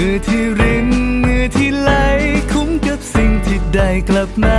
เงื่อที่รินเงื่อที่ไหลคุ้มกับสิ่งที่ได้กลับมา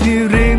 Tyrell.